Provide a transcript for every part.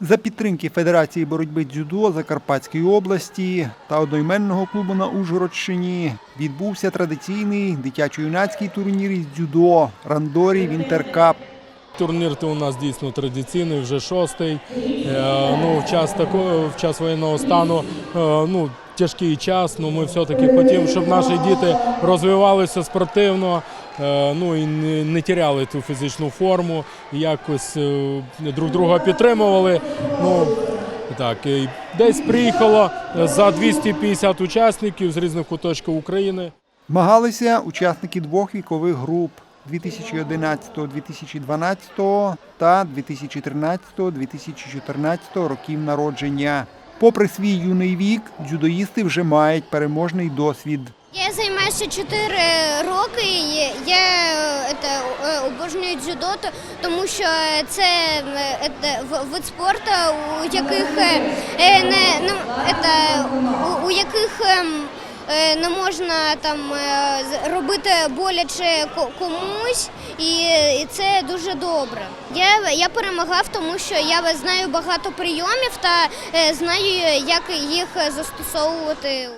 За підтримки Федерації боротьби дзюдо Закарпатської області та одноіменного клубу на Ужгородщині відбувся традиційний дитячо-юнацький турнір із дзюдо Рандорі Вінтеркап. Турнір то у нас дійсно традиційний, вже шостий. Е, Ну, в час такого, в час воєнного стану, е, ну, тяжкий час. Ну, ми все-таки хотіли, щоб наші діти розвивалися спортивно, е, ну і не, не тіряли ту фізичну форму, якось е, друг друга підтримували. Ну, так, десь приїхало за 250 учасників з різних куточків України. Змагалися учасники двох вікових груп 2011-2012 та 2013-2014 років народження. Попри свій юний вік, дзюдоїсти вже мають переможний досвід. Я займаюся 4 роки. Я це, е, обожнюю дзюдо, тому що це це, вид спорту, у яких е, е, не ну, це, у, у яких ем, не можна там е, робити боляче ко- комусь, і, і це дуже добре. Я, я перемагав, тому що я знаю багато прийомів та е, знаю, як їх застосовувати.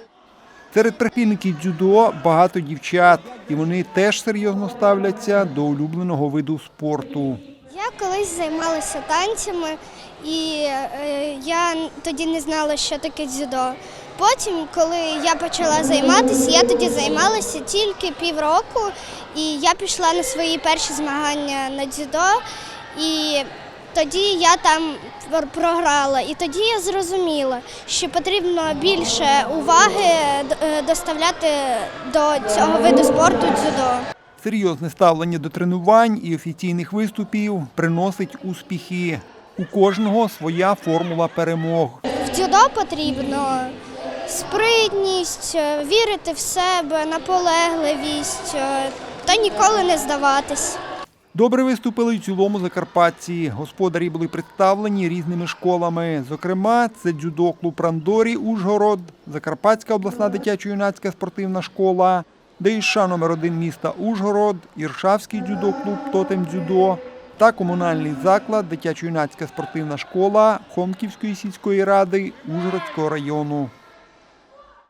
Серед прихильників дзюдо багато дівчат, і вони теж серйозно ставляться до улюбленого виду спорту. Я колись займалася танцями, і е, я тоді не знала, що таке дзюдо. Потім, коли я почала займатися, я тоді займалася тільки півроку, і я пішла на свої перші змагання на дзюдо. І тоді я там програла. І тоді я зрозуміла, що потрібно більше уваги е, доставляти до цього виду спорту дзюдо. Серйозне ставлення до тренувань і офіційних виступів приносить успіхи. У кожного своя формула перемог. В дзюдо потрібно спритність, вірити в себе, наполегливість е, та ніколи не здаватись. Добре виступили й цілому закарпатці. Господарі були представлені різними школами. Зокрема, це дзюдо-клуб Рандорі Ужгород, Закарпатська обласна дитячо-юнацька спортивна школа, ДЮШ номер 1 міста Ужгород, Іршавський дзюдо-клуб Тотем дзюдо та комунальний заклад дитячо-юнацька спортивна школа Хомківської сільської ради Ужгородського району.